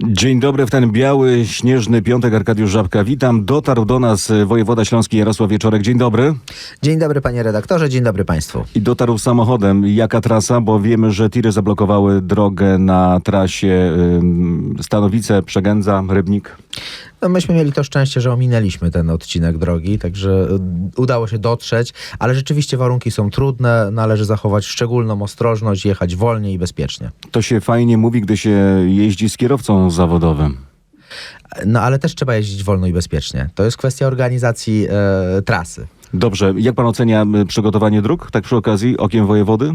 Dzień dobry w ten biały, śnieżny piątek. Arkadiusz Żabka, witam. Dotarł do nas e, wojewoda śląski Jarosław Wieczorek. Dzień dobry. Dzień dobry panie redaktorze, dzień dobry państwu. I dotarł samochodem. Jaka trasa? Bo wiemy, że tiry zablokowały drogę na trasie Stanowice, Przegędza, Rybnik. No, myśmy mieli to szczęście, że ominęliśmy ten odcinek drogi, także y, udało się dotrzeć, ale rzeczywiście warunki są trudne, należy zachować szczególną ostrożność, jechać wolniej i bezpiecznie. To się fajnie mówi, gdy się jeździ z kierowcą zawodowym. No ale też trzeba jeździć wolno i bezpiecznie. To jest kwestia organizacji e, trasy. Dobrze. Jak pan ocenia y, przygotowanie dróg? Tak przy okazji, okiem wojewody?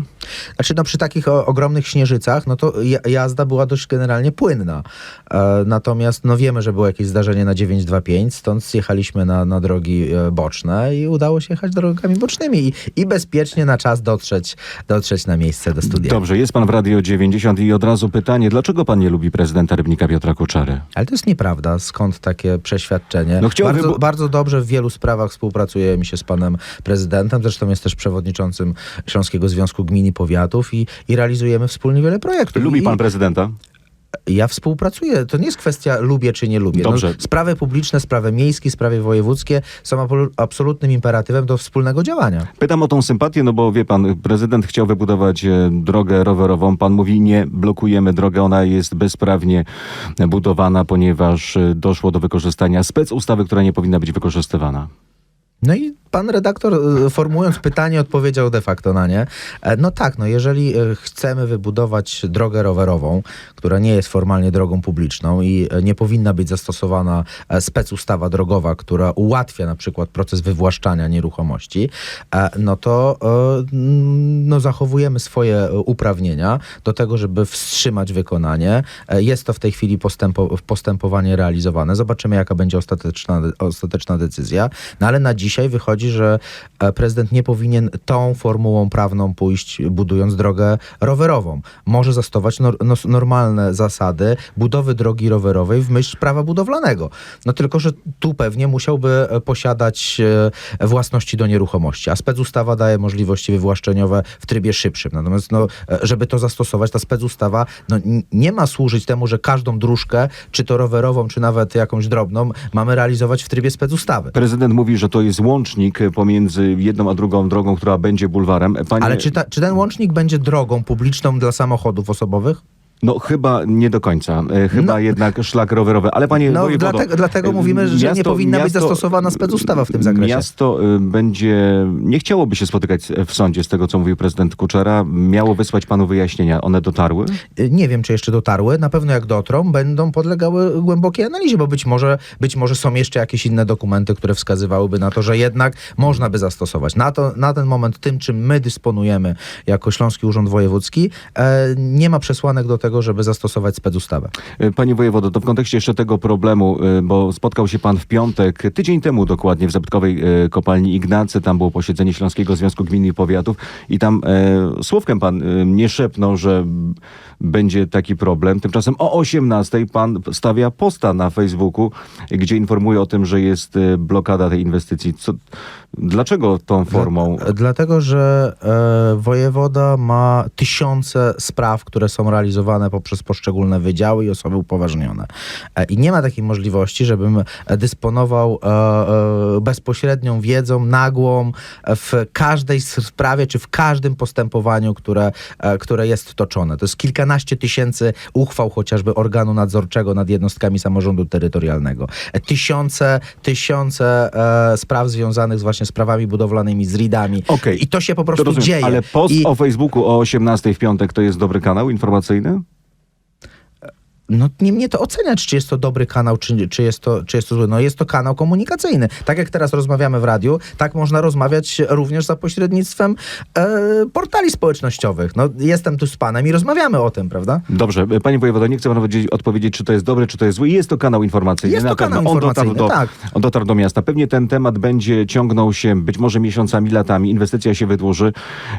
Znaczy, no przy takich o, ogromnych śnieżycach, no to ja- jazda była dość generalnie płynna. E, natomiast no wiemy, że było jakieś zdarzenie na 925, stąd zjechaliśmy na, na drogi e, boczne i udało się jechać drogami bocznymi i, i bezpiecznie na czas dotrzeć, dotrzeć na miejsce do studia. Dobrze, jest pan w Radio 90 i od razu pytanie, dlaczego pan nie lubi prezydenta Rybnika Piotra Kuczary? Ale to jest nieprawda. Skąd takie przeświadczenie? No chciałbym, bardzo, bardzo dobrze w wielu sprawach współpracuje mi się z panem prezydentem. Zresztą jest też przewodniczącym Śląskiego Związku Gmin i Powiatów i, i realizujemy wspólnie wiele projektów. Lubi I, pan prezydenta? Ja współpracuję. To nie jest kwestia lubię czy nie lubię. Dobrze. No, sprawy publiczne, sprawy miejskie, sprawy wojewódzkie są absolutnym imperatywem do wspólnego działania. Pytam o tą sympatię, no bo wie pan, prezydent chciał wybudować e, drogę rowerową. Pan mówi, nie blokujemy drogę, ona jest bezprawnie budowana, ponieważ e, doszło do wykorzystania specustawy, która nie powinna być wykorzystywana. No i pan redaktor, y, formułując pytanie, odpowiedział de facto na nie. E, No tak, no jeżeli y, chcemy wybudować drogę rowerową, która nie jest formalnie drogą publiczną i e, nie powinna być zastosowana e, specustawa drogowa, która ułatwia na przykład proces wywłaszczania nieruchomości, e, no to no, zachowujemy swoje uprawnienia do tego, żeby wstrzymać wykonanie. Jest to w tej chwili postępo, postępowanie realizowane. Zobaczymy, jaka będzie ostateczna, ostateczna decyzja. No ale na dzisiaj wychodzi, że e, prezydent nie powinien tą formułą prawną pójść, budując drogę rowerową. Może zastosować normalne zasady budowy drogi rowerowej w myśl prawa budowlanego. No tylko, że tu pewnie musiałby e, posiadać e, własności do nieruchomości, a specustawa daje możliwości wywłaszczeniowe w trybie szybszym. Natomiast, no, żeby to zastosować, ta specustawa no, nie ma służyć temu, że każdą dróżkę, czy to rowerową, czy nawet jakąś drobną, mamy realizować w trybie specustawy. Prezydent mówi, że to jest łącznik pomiędzy jedną a drugą drogą, która będzie bulwarem. Panie, Ale czy, ta, czy ten łącznik będzie drogą publiczną dla samochodów osobowych? No chyba nie do końca. E, Chyba No- jednak szlak rowerowy. Ale panie No, wojewodo, dlatego, dlatego e, mówimy, że nie powinna być zastosowana specustawa w tym zakresie. Miasto y, będzie, nie chciałoby się spotykać w sądzie z tego, co mówił prezydent Kuczera. Miało wysłać panu wyjaśnienia. One dotarły? Nie wiem, czy jeszcze dotarły. Na pewno jak dotrą, będą podlegały głębokiej analizie, bo być może, być może są jeszcze jakieś inne dokumenty, które wskazywałyby na to, że jednak można by zastosować. Na, to, na ten moment tym, czym my dysponujemy jako Śląski Urząd Wojewódzki, e, nie ma przesłanek do tego, żeby zastosować specustawę. Y, Panie wojewodo, to w kontekście jeszcze tego problemu, y, bo spotkał się pan w piątek, tydzień temu dokładnie, w zabytkowej y, kopalni Ignacy. Tam było posiedzenie Śląskiego Związku Gmin i Powiatów i tam e, słówkiem pan nie szepnął, że będzie taki problem. Tymczasem o 18 pan stawia posta na Facebooku, gdzie informuje o tym, że jest blokada tej inwestycji. Co, dlaczego tą formą? E, Dlatego, że e, wojewoda ma tysiące spraw, które są realizowane poprzez poszczególne wydziały i osoby upoważnione. E, I nie ma takiej możliwości, żebym e, dysponował e, bezpośrednią wiedzą, nagłą w każdej sprawie, czy w każdym postępowaniu, które, które jest toczone. To jest kilkanaście tysięcy uchwał chociażby organu nadzorczego nad jednostkami samorządu terytorialnego. Tysiące, tysiące spraw związanych z właśnie sprawami budowlanymi, z RIDami. Okej, I to się po prostu rozumiem, dzieje. Ale post I, o Facebooku o 18 w piątek to jest dobry kanał informacyjny? No nie mnie to oceniać, czy jest to dobry kanał, czy, czy, jest to, czy jest to zły. No jest to kanał komunikacyjny. Tak jak teraz rozmawiamy w radiu, tak można rozmawiać również za pośrednictwem e, portali społecznościowych. No jestem tu z panem i rozmawiamy o tym, prawda? Dobrze, panie wojewodo, nie chcę panu powiedzieć- odpowiedzieć, czy to jest dobre, czy to jest złe. Jest to kanał informacyjny. Jest to na kanał. On dotarł, do, informacyjny, tak. on dotarł do miasta. Pewnie ten temat będzie ciągnął się być może miesiącami, latami. Inwestycja się wydłuży.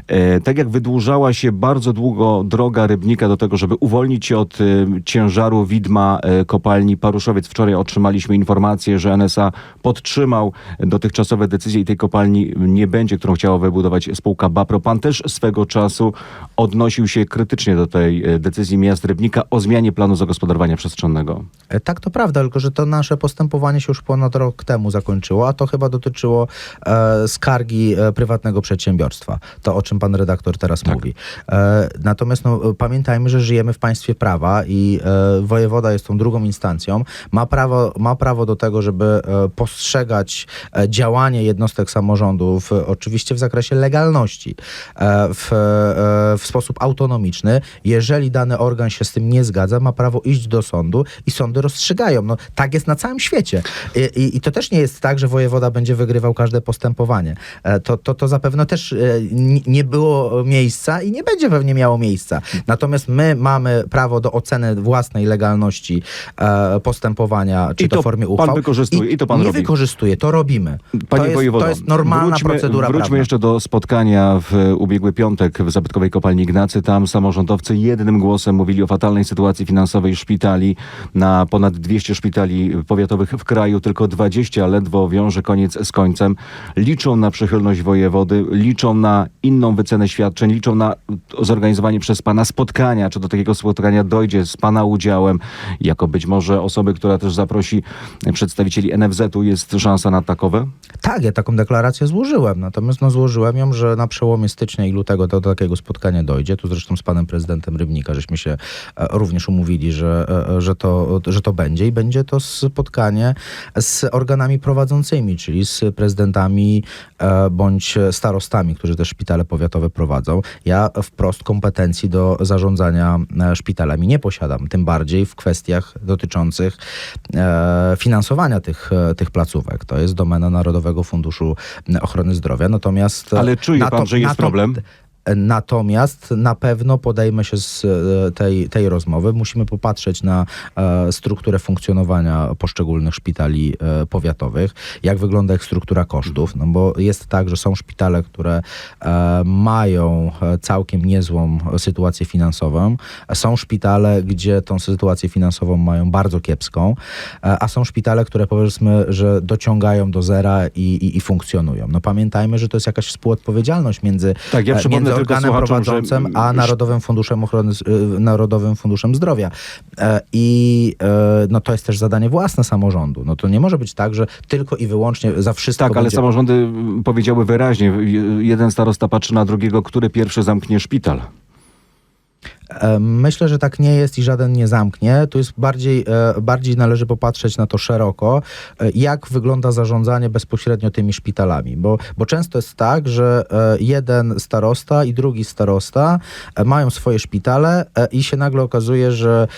E, tak jak wydłużała się bardzo długo droga Rybnika do tego, żeby uwolnić się od e, ciężaru pożaru widma e, kopalni Paruszowiec. Wczoraj otrzymaliśmy informację, że NSA podtrzymał dotychczasowe decyzje i tej kopalni nie będzie, którą chciała wybudować spółka Bapro. Pan też swego czasu odnosił się krytycznie do tej e, decyzji miast Rybnika o zmianie planu zagospodarowania przestrzennego. E, Tak, to prawda, tylko że to nasze postępowanie się już ponad rok temu zakończyło, a to chyba dotyczyło e, skargi prywatnego przedsiębiorstwa. To, o czym pan redaktor teraz mówi. E, natomiast no, pamiętajmy, że żyjemy w państwie prawa i e, wojewoda jest tą drugą instancją. Ma prawo, ma prawo do tego, żeby e, postrzegać e, działanie jednostek samorządu w, oczywiście w zakresie legalności, e, w, e, w sposób autonomiczny. Jeżeli dany organ się z tym nie zgadza, ma prawo iść do sądu i sądy rozstrzygają. No, tak jest na całym świecie. I, i, I to też nie jest tak, że wojewoda będzie wygrywał każde postępowanie. E, To, to, to zapewne też e, nie było miejsca i nie będzie pewnie miało miejsca. Natomiast my mamy prawo do oceny własnej legalności e, postępowania, czy I to, to w formie pan uchwał. wykorzystuje, i to pan nie robi. wykorzystuje, to robimy. Panie to, jest, wojewodo, to jest normalna wróćmy, procedura Wróćmy prawna. jeszcze do spotkania w ubiegły piątek w zabytkowej kopalni Ignacy. Tam samorządowcy jednym głosem mówili o fatalnej sytuacji finansowej szpitali. Na ponad 200 szpitali powiatowych w kraju tylko 20 ledwo wiąże koniec z końcem. Liczą na przychylność wojewody, liczą na inną wycenę świadczeń, liczą na zorganizowanie przez pana spotkania, czy do takiego spotkania dojdzie z pana udziałem, jako być może osoby, która też zaprosi przedstawicieli NFZ-u. Jest szansa na takowe? Tak, ja taką deklarację złożyłem, natomiast no, złożyłem ją, że na przełomie stycznia i lutego do, takiego spotkania dojdzie. Tu zresztą z panem prezydentem Rybnika żeśmy się e, również umówili, że, e, że, to, że to będzie i będzie to spotkanie z organami prowadzącymi, czyli z prezydentami e, bądź starostami, którzy te szpitale powiatowe prowadzą. Ja wprost kompetencji do zarządzania e, szpitalami nie posiadam, tym bardziej w kwestiach dotyczących e, finansowania tych, e, tych placówek. To jest domena Narodowego Funduszu Ochrony Zdrowia. Natomiast Ale czuje pan, że jest problem? Natomiast na pewno podejmę się z e, tej, tej rozmowy. Musimy popatrzeć na e, strukturę funkcjonowania poszczególnych szpitali e, powiatowych, jak wygląda ich struktura kosztów, no bo jest tak, że są szpitale, które mają całkiem niezłą sytuację finansową, są szpitale, gdzie tą sytuację finansową mają bardzo kiepską, a są szpitale, które powiedzmy, że dociągają do zera i, i, i funkcjonują. No pamiętajmy, że to jest jakaś współodpowiedzialność między, Tak, ja przypomnę organem że, prowadzącym mm, a Narodowym Funduszem Ochrony, y, Narodowym Funduszem Zdrowia. E, I e, no to jest też zadanie własne samorządu. No to nie może być tak, że tylko i wyłącznie za wszystko Tak, ale będzie... samorządy mm, powiedziały wyraźnie, je- jeden starosta patrzy na drugiego, który pierwszy zamknie szpital. Myślę, że tak nie jest i żaden nie zamknie. Tu jest bardziej, e, bardziej należy popatrzeć na to szeroko, e, jak wygląda zarządzanie bezpośrednio tymi szpitalami, bo, bo często jest tak, że e, jeden starosta i drugi starosta mają swoje szpitale i się nagle okazuje, że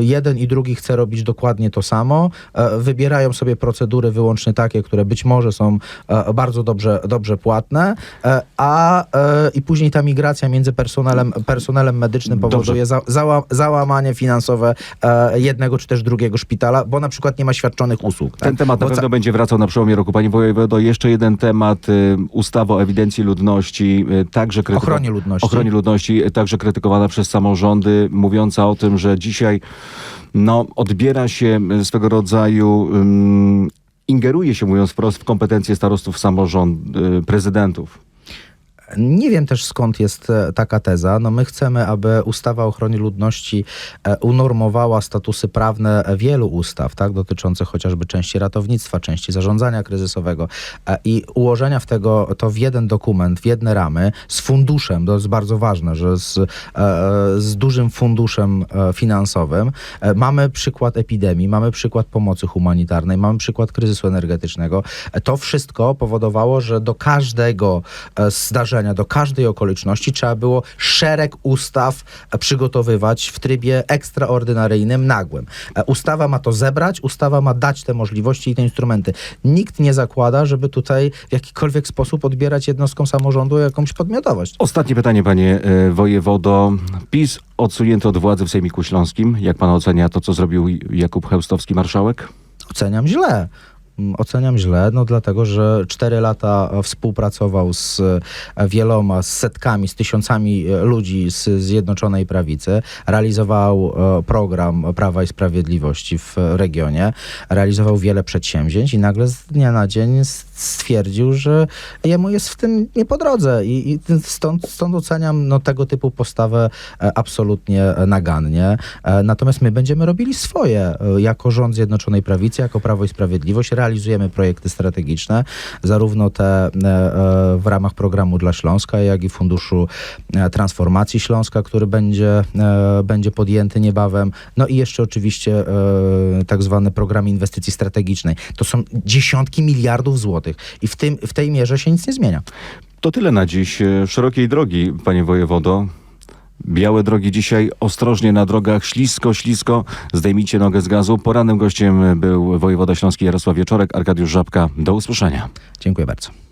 jeden i drugi chce robić dokładnie to samo, wybierają sobie procedury wyłącznie takie, które być może są bardzo dobrze, dobrze płatne, a i później ta migracja między personelem, personelem medycznym Dobrze. powoduje za, zała, załamanie finansowe e, jednego czy też drugiego szpitala, bo na przykład nie ma świadczonych usług. Ten tak? temat na Bo ca- pewno będzie wracał na przełomie roku. Panie wojewodo, jeszcze jeden temat. y, Ustawa o ewidencji ludności, y, także krytyko- Ochronie ludności. ochronie ludności, y, także krytykowana przez samorządy, mówiąca o tym, że dzisiaj no, odbiera się y, swego rodzaju, ym, ingeruje się, mówiąc wprost, w kompetencje starostów samorząd, y, prezydentów. Nie wiem też skąd jest e, taka teza. No my chcemy, aby ustawa o ochronie ludności e, unormowała statusy prawne wielu ustaw, tak, dotyczących chociażby części ratownictwa, części zarządzania kryzysowego e, i ułożenia w tego, to w jeden dokument, w jedne ramy z funduszem, to jest bardzo ważne, że z, z dużym funduszem finansowym. Mamy przykład epidemii, mamy przykład pomocy humanitarnej, mamy przykład kryzysu energetycznego. To wszystko powodowało, że do każdego e, do każdej okoliczności trzeba było szereg ustaw e, przygotowywać w trybie ekstraordynaryjnym, nagłym. E, Ustawa ma to zebrać, ustawa ma dać te możliwości i te instrumenty. Nikt nie zakłada, żeby tutaj w jakikolwiek sposób odbierać jednostkom samorządu jakąś podmiotowość. Ostatnie pytanie, panie y, wojewodo. PiS odsunięty od władzy w Sejmiku Śląskim. Jak pan ocenia to, co zrobił Jakub Chełstowski, marszałek? Oceniam źle. Mm, Oceniam źle, no dlatego, że cztery lata e, współpracował z e, wieloma, z setkami, z tysiącami e, ludzi z Zjednoczonej Prawicy, realizował program Prawa i Sprawiedliwości w regionie, realizował wiele przedsięwzięć i nagle z dnia na dzień stwierdził, że jemu jest w tym nie po drodze i, i stąd, stąd oceniam no, tego typu postawę absolutnie nagannie. Natomiast my będziemy robili swoje jako rząd Zjednoczonej Prawicy, jako Prawo i Sprawiedliwość. Realizujemy projekty strategiczne, zarówno te e, e, w ramach programu dla Śląska, jak i Funduszu e, Transformacji Śląska, który będzie, będzie podjęty niebawem. No i jeszcze oczywiście tak zwany program inwestycji strategicznej. To są dziesiątki miliardów złotych i w, tym, w tej mierze się nic nie zmienia. To tyle na dziś. Szerokiej drogi, panie wojewodo. Białe drogi dzisiaj, ostrożnie na drogach, ślisko, ślisko, zdejmijcie nogę z gazu. Porannym gościem był wojewoda śląski Jarosław Wieczorek, Arkadiusz Żabka. Do usłyszenia. Dziękuję bardzo.